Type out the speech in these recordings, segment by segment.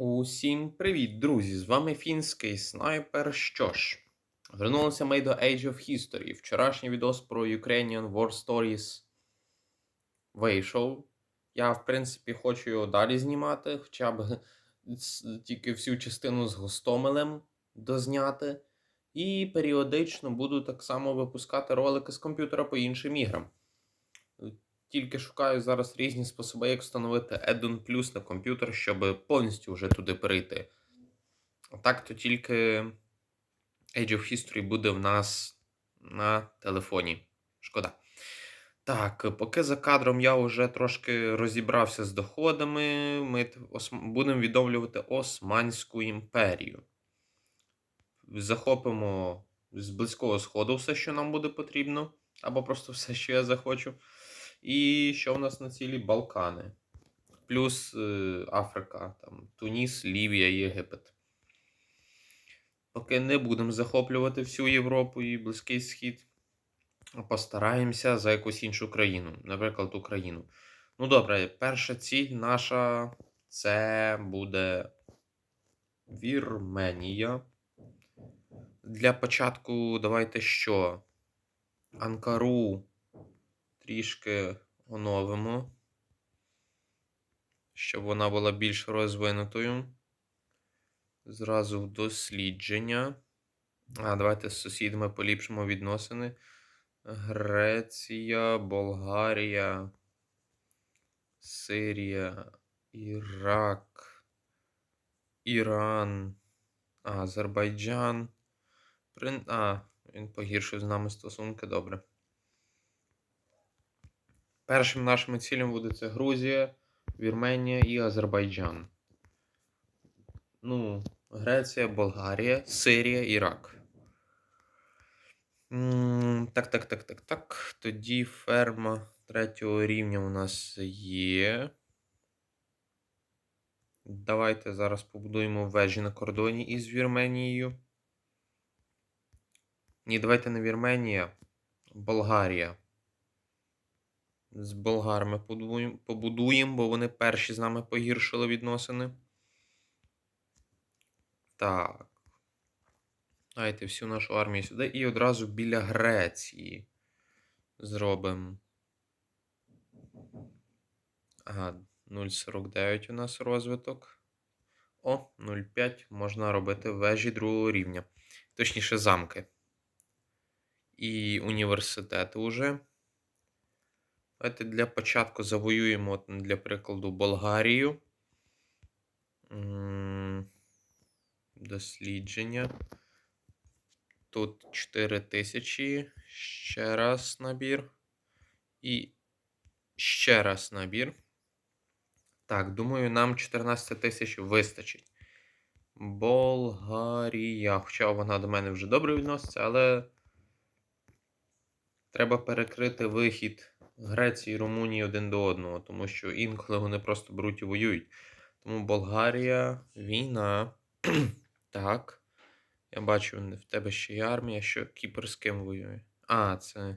Усім привіт, друзі! З вами фінський снайпер. Що ж, вернулися ми до Age of History. Вчорашній відос про Ukrainian War Stories вийшов. Я, в принципі, хочу його далі знімати, хоча б тільки всю частину з Гостомелем дозняти. І періодично буду так само випускати ролики з комп'ютера по іншим іграм. Тільки шукаю зараз різні способи, як встановити Addon Plus на комп'ютер, щоб повністю вже туди перейти. Так то тільки Age of History буде в нас на телефоні. Шкода. Так, поки за кадром я вже трошки розібрався з доходами, ми будемо відновлювати Османську імперію. Захопимо з близького сходу все, що нам буде потрібно, або просто все, що я захочу. І що в нас на цілі Балкани. Плюс е, Африка, там, Туніс, Лівія, Єгипет. Поки не будемо захоплювати всю Європу і Близький Схід, постараємося за якусь іншу країну, наприклад, Україну. Ну добре, перша ціль наша це буде Вірменія. Для початку давайте що? Анкару трішки оновимо, щоб вона була більш розвинутою. Зразу в дослідження. А, давайте з сусідами поліпшимо відносини. Греція, Болгарія, Сирія, Ірак, Іран, Азербайджан. А, він погіршив з нами стосунки, добре. Першим нашим цілем буде це Грузія, Вірменія і Азербайджан. Ну, Греція, Болгарія, Сирія, Ірак. Так, так, так, так, так. Тоді ферма третього рівня у нас є. Давайте зараз побудуємо вежі на кордоні із Вірменією. Ні, давайте не Вірменія, Болгарія. З болгарами побудуємо, бо вони перші з нами погіршили відносини. Так. Давайте всю нашу армію сюди і одразу біля Греції зробимо. Ага, 0,49 у нас розвиток. О, 0,5 можна робити вежі другого рівня. Точніше, замки. І університети уже. Давайте для початку завоюємо, для прикладу, Болгарію. Дослідження. Тут 4 тисячі. Ще раз набір. І ще раз набір. Так, думаю, нам 14 тисяч вистачить. Болгарія. Хоча вона до мене вже добре відноситься, але треба перекрити вихід Греції і Румунії один до одного, тому що інколи вони просто беруть і воюють. Тому Болгарія, війна. так. Я бачу, в тебе ще є армія, що Кіпр з ким воює. А, це.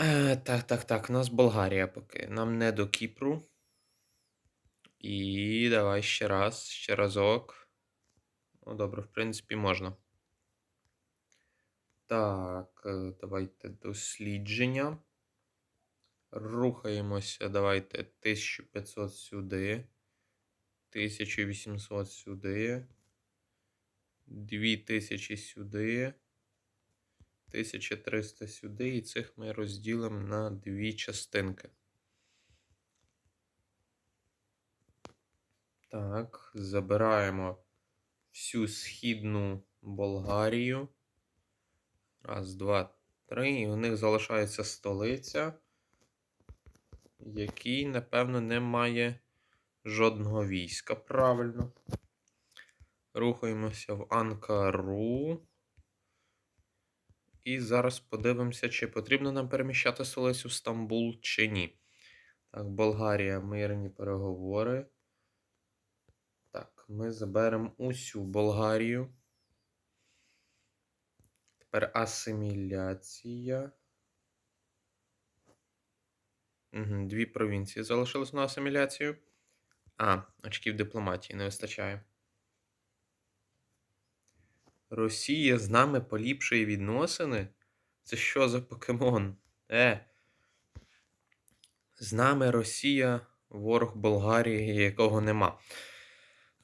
Е, так, так, так. У нас Болгарія поки. Нам не до Кіпру. І давай ще раз, ще разок. Ну, добре, в принципі, можна. Так, е, давайте дослідження. Рухаємося, давайте 1500 сюди. 1800 сюди. 2000 сюди. 1300 сюди. І цих ми розділимо на дві частинки. Так, забираємо всю східну Болгарію. Раз, два, три. І у них залишається столиця, який, напевно, не має жодного війська. Правильно. Рухаємося в Анкару. І зараз подивимося, чи потрібно нам переміщати столицю в Стамбул чи ні. Так, Болгарія, мирні переговори. Так, ми заберемо усю Болгарію. Тепер асиміляція. Угу, дві провінції залишились на асиміляцію. А, очків дипломатії не вистачає. Росія з нами поліпшує відносини? Це що за покемон? Е. З нами Росія, ворог Болгарії, якого нема.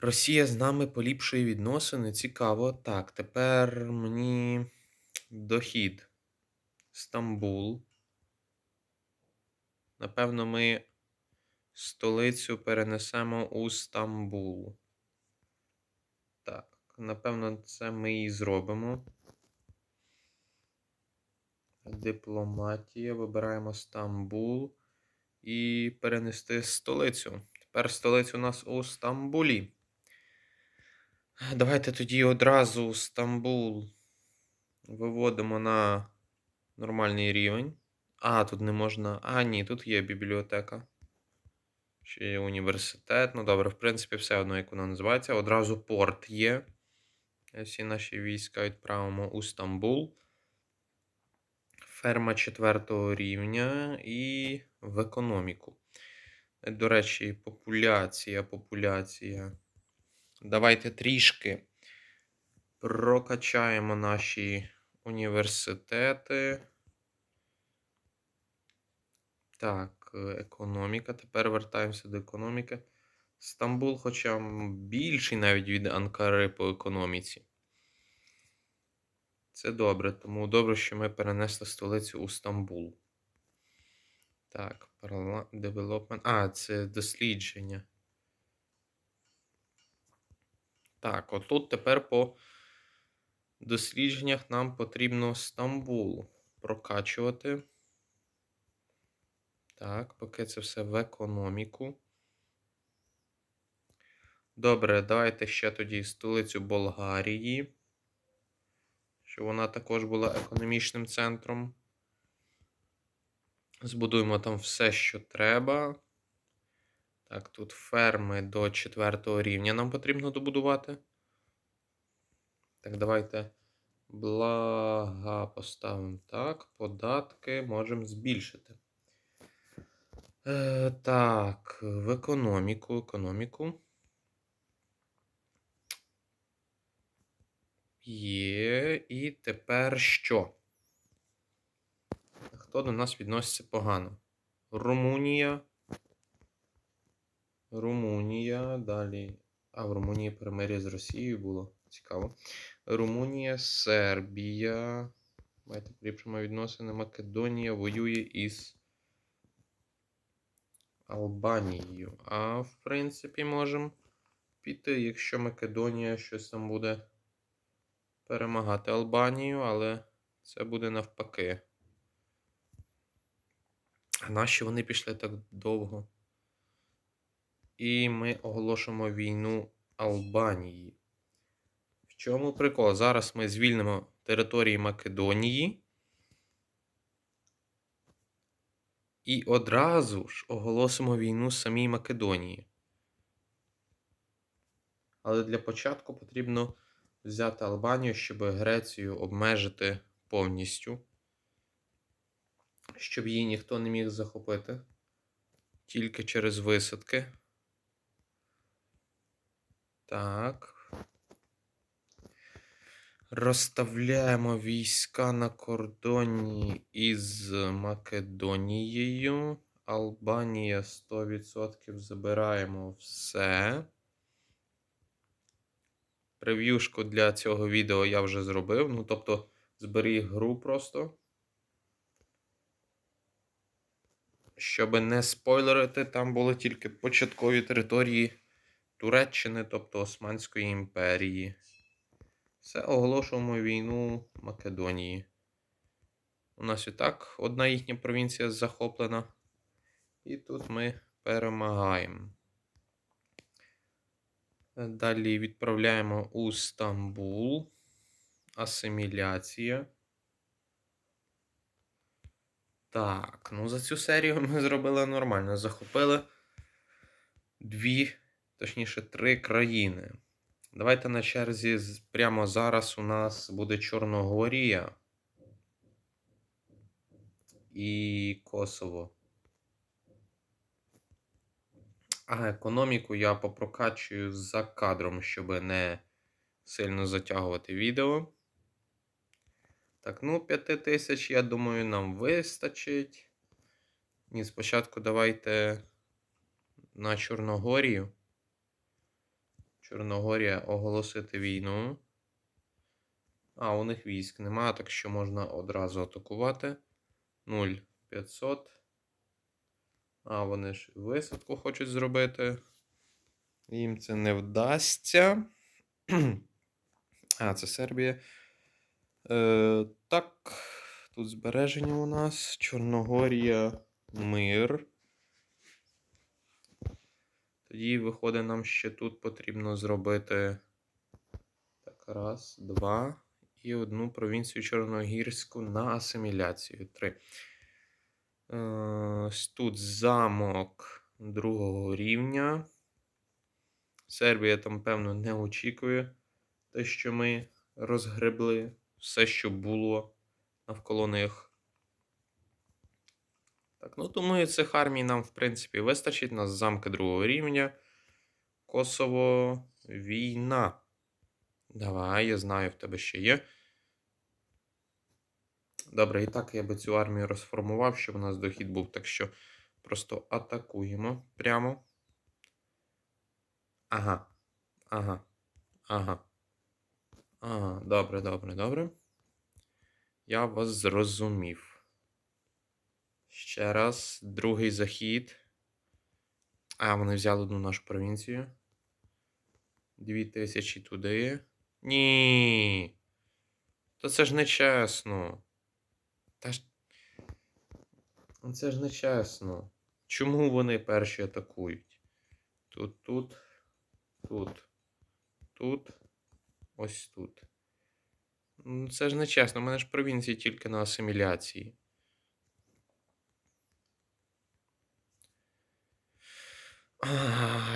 Росія з нами поліпшує відносини. Цікаво. Так, тепер мені дохід. Стамбул. Напевно, ми столицю перенесемо у Стамбул. Так, напевно, це ми і зробимо. Дипломатія. Вибираємо Стамбул. І перенести столицю. Тепер столиця у нас у Стамбулі. Давайте тоді одразу Стамбул виводимо на нормальний рівень. А, тут не можна. А, ні, тут є бібліотека. Ще є університет. Ну добре, в принципі, все одно, як воно називається. Одразу порт є. Всі наші війська відправимо у Стамбул. Ферма четвертого рівня і в економіку. До речі, популяція, популяція. Давайте трішки прокачаємо наші університети. Так, е, економіка. Тепер вертаємося до економіки. Стамбул, хоча більший навіть від Анкари по економіці. Це добре, тому добре, що ми перенесли столицю у Стамбул. Так, Development. А, це дослідження. Так, отут тепер по дослідженнях нам потрібно Стамбул прокачувати. Так, поки це все в економіку. Добре, давайте ще тоді столицю Болгарії. Щоб вона також була економічним центром. Збудуємо там все, що треба. Так, тут ферми до четвертого рівня нам потрібно добудувати. Так, давайте блага поставимо так. Податки можемо збільшити. Е, Так, в економіку, економіку. Є. І тепер що? Хто до нас відноситься погано? Румунія. Румунія. Далі. А, в Румунії перемир'я з Росією було. Цікаво. Румунія, Сербія. Давайте поліпшимо відносини. Македонія воює із Албанією. А в принципі, можемо піти, якщо Македонія щось там буде перемагати Албанію, але це буде навпаки. А наші вони пішли так довго? І ми оголошуємо війну Албанії. Чому прикол? Зараз ми звільнимо території Македонії. І одразу ж оголосимо війну самій Македонії. Але для початку потрібно взяти Албанію, щоб Грецію обмежити повністю, щоб її ніхто не міг захопити тільки через висадки. Так. Розставляємо війська на кордоні із Македонією. Албанія 100% забираємо все. Прев'юшку для цього відео я вже зробив. Ну, тобто, зберіг гру просто. Щоб не спойлерити, там були тільки початкові території Туреччини, тобто Османської імперії. Все, оголошуємо війну Македонії. У нас і так одна їхня провінція захоплена. І тут ми перемагаємо. Далі відправляємо у Стамбул. Асиміляція. Так, ну за цю серію ми зробили нормально. Захопили дві, точніше, три країни. Давайте на черзі прямо зараз у нас буде Чорногорія і Косово. А економіку я попрокачую за кадром, щоб не сильно затягувати відео. Так, ну, 5 тисяч, я думаю, нам вистачить. Ні, спочатку давайте на Чорногорію. Чорногорія оголосити війну. А, у них військ нема, так що можна одразу атакувати. 0500. А, вони ж висадку хочуть зробити. Їм це не вдасться. А, це Сербія. Е, так, тут збереження у нас. Чорногорія, мир. Тоді, виходить, нам ще тут потрібно зробити. Так, раз, два. І одну провінцію Чорногірську на асиміляцію. Три. Е, ось тут замок другого рівня. Сербія там, певно, не очікує те, що ми розгребли все, що було навколо них. Так, ну думаю, цих армій нам, в принципі, вистачить. У нас замки другого рівня. Косово, війна. Давай, я знаю, в тебе ще є. Добре, і так я би цю армію розформував, щоб у нас дохід був. Так що просто атакуємо прямо. Ага. Ага. Ага. Ага, добре, добре, добре. Я вас зрозумів. Ще раз, другий захід. А, вони взяли одну нашу провінцію. Дві тисячі туди. Ні. То це ж не чесно. Та ж. Ну, Це ж не чесно. Чому вони перші атакують? Тут, тут, тут, тут, ось тут. Ну, Це ж не чесно, у мене ж провінції тільки на асиміляції.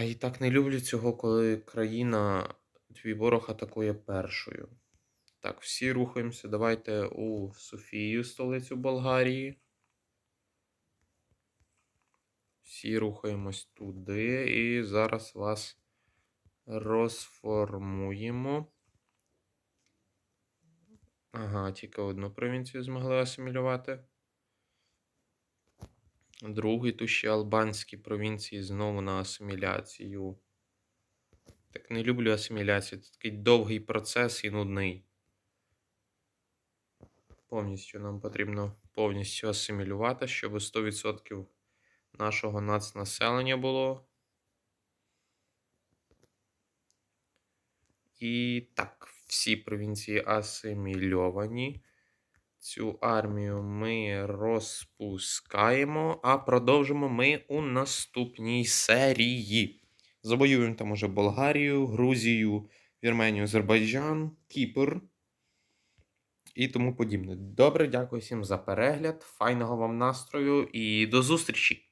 І так не люблю цього, коли країна, твій ворог атакує першою. Так, всі рухаємося. Давайте у Софію, столицю Болгарії. Всі рухаємось туди. І зараз вас розформуємо. Ага, тільки одну провінцію змогли асимілювати. Другий тут ще албанські провінції знову на асиміляцію. Так не люблю асиміляцію. Це такий довгий процес і нудний. Повністю нам потрібно повністю асимілювати, щоб 100% нашого нацнаселення було. І так, всі провінції асимільовані. Цю армію ми розпускаємо, а продовжимо ми у наступній серії. Завоюємо там уже Болгарію, Грузію, Вірменію, Азербайджан, Кіпр і тому подібне. Добре, дякую всім за перегляд. Файного вам настрою і до зустрічі!